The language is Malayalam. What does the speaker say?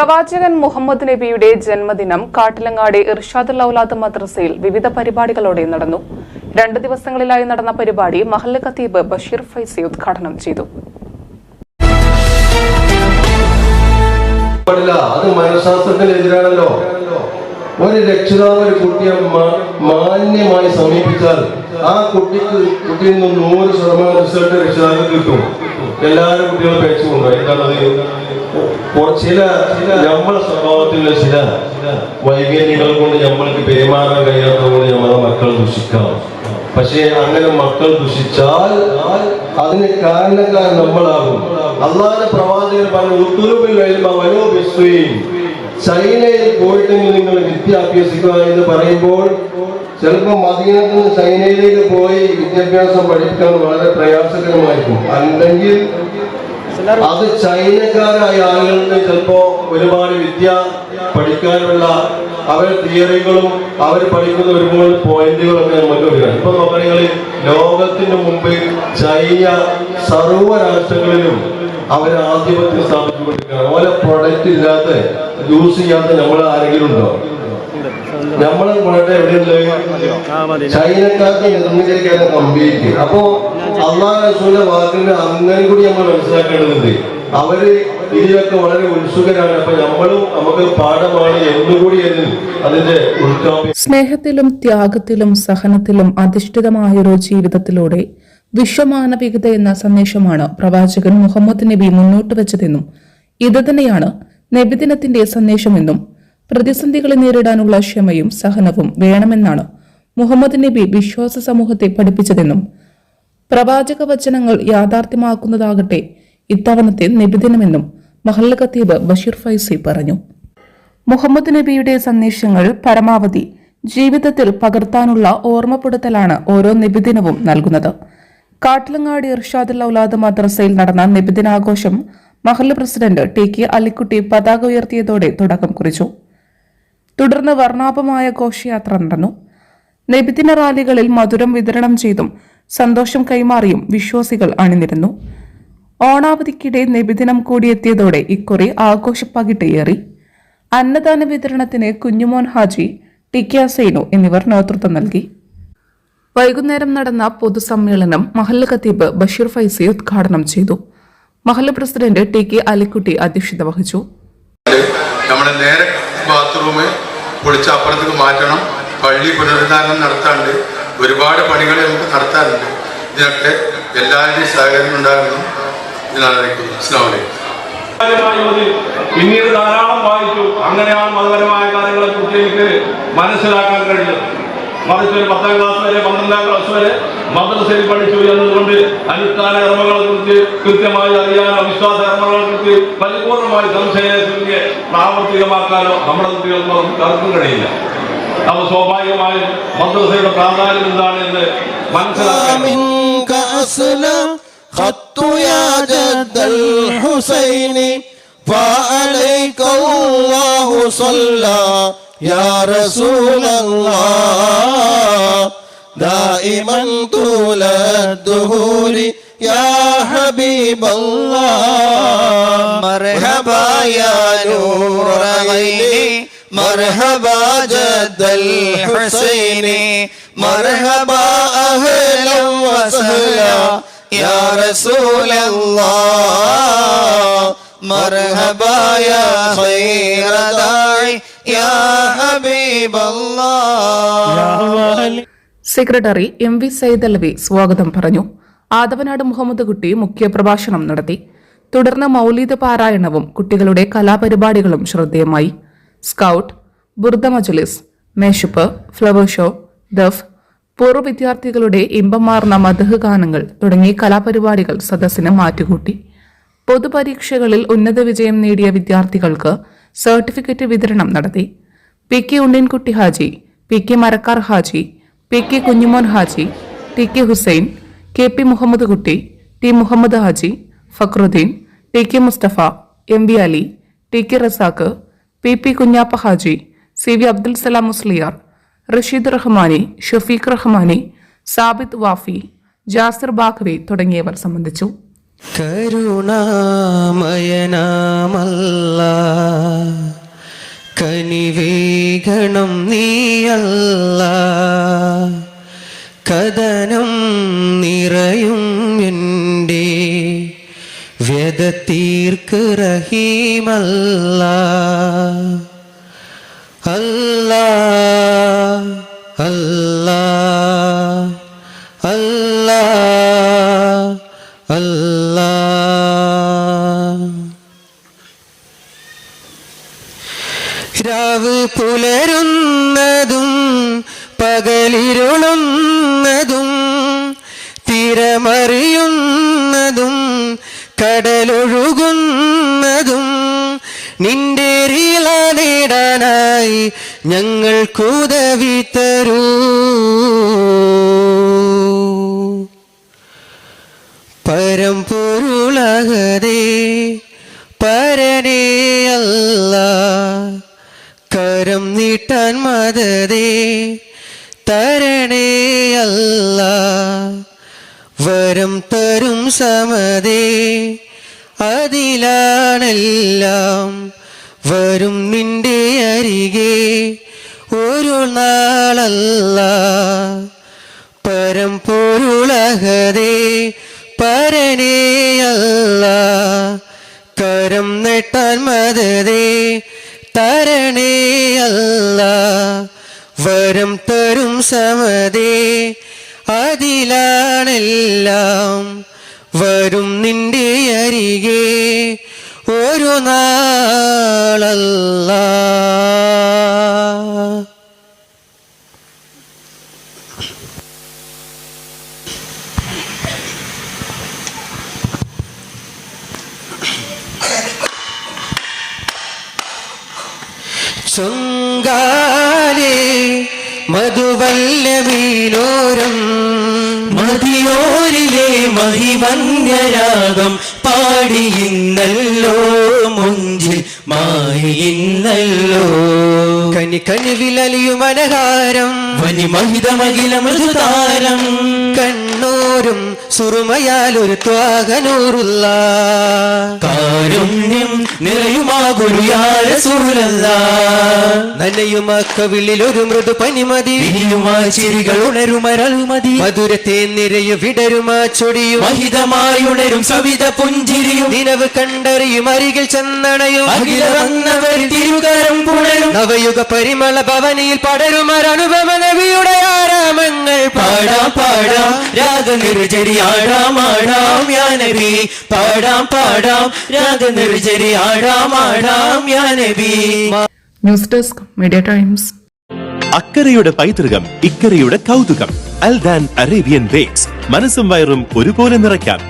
പ്രവാചകൻ മുഹമ്മദ് നബിയുടെ ജന്മദിനം കാട്ടിലങ്ങാടി ഇർഷാദുൽ ഔലാദ് മദ്രസയിൽ വിവിധ പരിപാടികളോടെ നടന്നു. രണ്ട് ദിവസങ്ങളിലായി നടന്ന പരിപാടി മഹല്ല് ഖത്തീബ് ബഷീർ ഫൈസി ഉദ്ഘാടനം ചെയ്തു. അത് മനഃശാസ്ത്രത്തിനെതിരാണല്ലോ ഒരു രക്ഷിതാവ് ഒരു കുട്ടിയെ മാന്യമായി സമീപിച്ചാൽ ആ കുട്ടിക്ക് കുട്ടിയിൽ നിന്ന് നൂറ് ശതമാനം റിസൾട്ട് രക്ഷിതാവ് കിട്ടും. എല്ലാവരും കുട്ടികളും പേച്ചുകൊണ്ടോ എന്താണത് ചില നമ്മളെ സ്വഭാവത്തിലുള്ള ചില വൈകല്യങ്ങൾ കൊണ്ട് നമ്മൾക്ക് പെരുമാറാൻ കഴിയാത്തത് കൊണ്ട് നമ്മളെ മക്കൾ ദുഷിക്കാം പക്ഷേ അങ്ങനെ മക്കൾ ദുഷിച്ചാൽ അതിന് കാരണക്കാരൻ നമ്മളാകും. അള്ളാഹുന്റെ പ്രവാചകൻ പറഞ്ഞു ഉത്തുലുബിൽ വരുമ്പോ ബിസ്വയും ചൈനയിൽ പോയിട്ടെങ്കിൽ നിങ്ങൾ വിദ്യ അഭ്യസിക്കുക എന്ന് പറയുമ്പോൾ ചിലപ്പോൾ മദീനത്തിൽ നിന്ന് ചൈനയിലേക്ക് പോയി വിദ്യാഭ്യാസം പഠിക്കാൻ വളരെ പ്രയാസകരമായിരിക്കും. അല്ലെങ്കിൽ അത് ചൈനക്കാരായ ആളുകൾക്ക് ചിലപ്പോ ഒരുപാട് വിദ്യ പഠിക്കാനുള്ള അവർ തിയറികളും അവർ പഠിക്കുന്ന ഒരുപാട് പോയിന്റുകളൊക്കെ നമുക്ക് വരികയാണ്. ഇപ്പൊ നോക്കണെങ്കിൽ ലോകത്തിന് മുമ്പ് ചൈന സർവ രാഷ്ട്രങ്ങളിലും അവർ ആധിപത്യം സ്ഥാപിച്ചുകൊണ്ടിരിക്കുകയാണ്. ഓരോ പ്രൊഡക്റ്റ് ഇല്ലാത്ത യൂസ് ചെയ്യാത്ത നമ്മൾ ആരെങ്കിലും ഉണ്ടോ? നമ്മളെ പ്രൊഡക്റ്റ് എവിടെയുള്ളത് ചൈനക്കാർക്ക് നിർമ്മിച്ചിരിക്കാൻ കമ്പനിക്ക് അപ്പോ അള്ളാഹ് റസൂലിന്റെ വാക്കിന്റെ അങ്ങനെ കൂടി നമ്മൾ മനസ്സിലാക്കേണ്ടതുണ്ട്. അവർ ഇതിലൊക്കെ വളരെ ഉത്സുകരാണ്. അപ്പൊ നമ്മളും നമുക്ക് പാഠമാണ് എന്നുകൂടി എന്ന് അതിന്റെ സ്നേഹത്തിലും ത്യാഗത്തിലും സഹനത്തിലും അധിഷ്ഠിതമായൊരു ജീവിതത്തിലൂടെ വിശ്വമാനവികത എന്ന സന്ദേശമാണ് പ്രവാചകൻ മുഹമ്മദ് നബി മുന്നോട്ട് വെച്ചതെന്നും ഇത് തന്നെയാണ് നബിദിനത്തിന്റെ സന്ദേശമെന്നും പ്രതിസന്ധികളെ നേരിടാനുള്ള ക്ഷമയും സഹനവും വേണമെന്നാണ് മുഹമ്മദ് നബി വിശ്വാസ സമൂഹത്തെ പഠിപ്പിച്ചതെന്നും പ്രവാചക വചനങ്ങൾ യാഥാർത്ഥ്യമാക്കുന്നതാകട്ടെ ഇത്തവണത്തെ നിബിദിനമെന്നും മഹല്ല ഖത്തീബ് ബഷീർ ഫൈസി പറഞ്ഞു. മുഹമ്മദ് നബിയുടെ സന്ദേശങ്ങൾ പരമാവധി ജീവിതത്തിൽ പകർത്താനുള്ള ഓർമ്മപ്പെടുത്തലാണ് ഓരോ നിബിദിനവും നൽകുന്നത്. കാട്ടിലങ്ങാടി ഇർഷാദുൽ ഔലാദ് മദ്രസയിൽ നടന്ന നിബിദിനാഘോഷം മഹല്ല് പ്രസിഡന്റ് ടി കെ അലിക്കുട്ടി പതാക ഉയർത്തിയതോടെ തുടക്കം കുറിച്ചു. തുടർന്ന് വർണാഭമായ ഘോഷയാത്ര നടന്നു. നിബിദിന റാലികളിൽ മധുരം വിതരണം ചെയ്തും സന്തോഷം കൈമാറിയും വിശ്വാസികൾ അണിനിരുന്നു. ഓണാവധിക്കിടെ നബിദിനം കൂടിയെത്തിയതോടെ ഇക്കുറി ആഘോഷപ്പകിട്ടയേറി അന്നദാന വിതരണത്തിന് കുഞ്ഞുമോൻ ഹാജി ടി കെ അസൈനു എന്നിവർ നേതൃത്വം നൽകി. വൈകുന്നേരം നടന്ന പൊതുസമ്മേളനം മഹല്ല് ഖത്തീബ് ബഷീർ ഫൈസി ഉദ്ഘാടനം ചെയ്തു. മഹല്ല് പ്രസിഡന്റ് ടി കെ അലിക്കുട്ടി അധ്യക്ഷത വഹിച്ചു. നമ്മുടെ നേരെ ബാത്റൂം പൊളിച്ച് അപ്പുറത്തേക്ക് മാറ്റണം. പള്ളി പുനരുദ്ധാരണം നടത്താറുണ്ട് ഒരുപാട് പണികൾ നമുക്ക് നടത്താറുണ്ട്. ഇതിനൊക്കെ എല്ലാവരുടെയും സഹകരണം വലൈക്കും കാര്യമായി മതി. പിന്നീട് ധാരാളം വായിച്ചു. അങ്ങനെയാണ് മതപരമായ കാര്യങ്ങളെ കുറിച്ച് എനിക്ക് മനസ്സിലാക്കാൻ കഴിഞ്ഞത് മറിച്ച് ഒരു പത്താം ക്ലാസ് വരെ പന്ത്രണ്ടാം ക്ലാസ് വരെ മദ്രസയിൽ പഠിച്ചു എന്നതുകൊണ്ട് അനുഷ്ഠാന കർമ്മങ്ങളെ കുറിച്ച് കൃത്യമായി അറിയാനോ വിശ്വാസ കർമ്മങ്ങളെ കുറിച്ച് പരിപൂർണമായി സംശയത്തിന്റെ പ്രാവർത്തികമാക്കാനോ നമ്മുടെ കുട്ടികൾക്ക് ആർക്കും കഴിയില്ല. അപ്പൊ സ്വാഭാവികമായും മദ്രസയുടെ പ്രാധാന്യം എന്താണ് എന്ന് മനസ്സിലാക്കാൻ منك أسلم خط يا جد الحسين فعليك الله صلى يا رسول الله دائما طول الدهور يا حبيب الله مرحبا يا نور عيني مرحبا جد الحسين مرحبا أهلا وسهلا يا رسول الله مرحبا يا خير داعي يا حبيب الله സെക്രട്ടറി എം വി സൈദലവി സ്വാഗതം പറഞ്ഞു ആദവനാട് മുഹമ്മദ് കുട്ടി മുഖ്യപ്രഭാഷണം നടത്തി. തുടർന്ന് മൗലീദ് പാരായണവും കുട്ടികളുടെ കലാപരിപാടികളും ശ്രദ്ധേയമായി. സ്കൗട്ട് ബുർദ മജലിസ് മേശപ്പ് ഫ്ലവർ ഷോ ദഫ് പൂർവ വിദ്യാർത്ഥികളുടെ ഇമ്പമാർന്ന മദഹ് ഗാനങ്ങൾ തുടങ്ങി കലാപരിപാടികൾ സദസ്സിന് മാറ്റുകൂട്ടി. പൊതുപരീക്ഷകളിൽ ഉന്നത വിജയം നേടിയ വിദ്യാർത്ഥികൾക്ക് സർട്ടിഫിക്കറ്റ് വിതരണം നടത്തി. P K Unnikutty Haji P K Marakkar Haji P K Kunjumon Haji T K Hussain K P Muhammad Kutty T Muhammad Haji Fakhruddin T K Mustafa M V Ali T K Razak P P Kunhappa Haji C V Abdul Salam Musliyar Rasheed Rahmani Shafeeq Rahmani Sabith Wafy Jasir Baqavi തുടങ്ങിയവർ സംബന്ധിച്ചു. കരുണാമയനാമല്ല കനിവേഗണം നീയല്ല. കഥനം നിറയും എന്റെ വ്യത റഹീമല്ല അല്ല അല്ല അല്ല അല്ല. രാവ് പുലരുന്നതും തിരമറിയുന്നതും കടലൊഴുകുന്നതും നിന്റെ റീല നേടാനായി ഞങ്ങൾക്കുദവി തരൂ. പരമ്പൊരുളകതേ പരനേ അല്ല കരം നീട്ടാൻ മതതേ തരണേ അല്ല. വരം തരും സമതേ. അതിലാണെല്ലാം വരും നിന്റെ അരികെ. ഒരു നാളല്ല പരം പൊരുളകതേ പരനേയല്ല കരം നെട്ടാൻ മതതേ. തരണേയല്ല വരം തരും സമതേ. അതിലാണെല്ലാം വരും നിന്റെ അരികെ ഒരു നാളല്ല. ചൊങ്കാലേ മധുവല്ലമീലോരം. മതിയോരിലെ മഹിവന്യരാഗം പാടിയിന്നല്ലോ മുഞ്ചിൽ മായിന്നല്ലോ കനി കനിവിലലിയും അനഹാരം വനി മഹിതമകില മൃദുതാരം. കണ്ണൂരും സുറുമയാലൊരു ത്വാകനൂറുള്ള കാരുണ്യം നിറയുമാ ഗുരുയാര സുരല്ല നനയുമാ കവിളിൽ ഒരു മൃദു പനിമതി. ചിരികൾ ഉണരുമരൽമതി. മധുരത്തെ നിറയു വിടരുമാ ചൊടിയും. മഹിതമായി ഉണരും സവിത പുഞ്ചിരിയും. നിലവ് കണ്ടറിയും അരികിൽ ചെന്നണയും. പുണരും നവയുഗ പരിമള ഭവനിയിൽ പടരുമരനുഭവ നബിയുടെ ആരാമങ്ങൾ പാടാം പാടാം. രാഗനിർജരി ആടാം ആടാം യാനബി പാടാം പാടാം. രാഗനിർജരി ആടാം ആടാം യാനബി ന്യൂസ് ഡെസ്ക് മീഡിയ ടൈംസ്. അക്കരയുടെ പൈതൃകം ഇക്കരയുടെ കൗതുകം. അൽദാൻ അറേബ്യൻ ബേക്സ്. മനസ്സും വയറും ഒരുപോലെ നിറയ്ക്കാം.